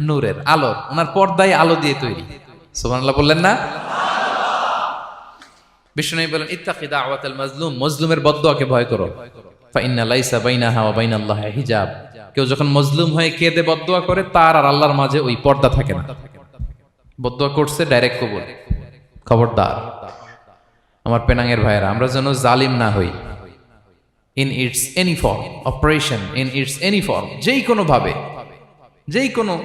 নূরের আলোর ওনার পর্দায় আলো দিয়ে তৈরি। সুবহানাল্লাহ বললেন না? বিষ্ণু বলেন ইত্তাকি দাওয়াতাল মাজলুম, মজলুমের বদদোয়াকে ভয় করো। কেউ যখন মজলুম হয়ে করে, তার আর মাঝে ওই পর্দা থাকে না। করছে ডাইরেক্ট আমার পেনাঙ্গের ভাইয়েরা, আমরা যেন জালিম না হই। In its any form, operation in its any form, যেই কোনো ভাবে, যেই কোনো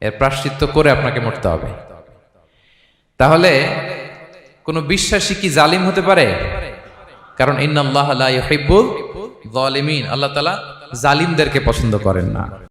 এর প্রাশ্চিত্য করে আপনাকে মরতে হবে। তাহলে কোনো বিশ্বাসী কি জালিম হতে পারে? কারণ ইন্নাল্লাহ লা ইউহিব্বুল জালিমিন, আল্লাহ তাআলা জালিমদেরকে পছন্দ করেন না।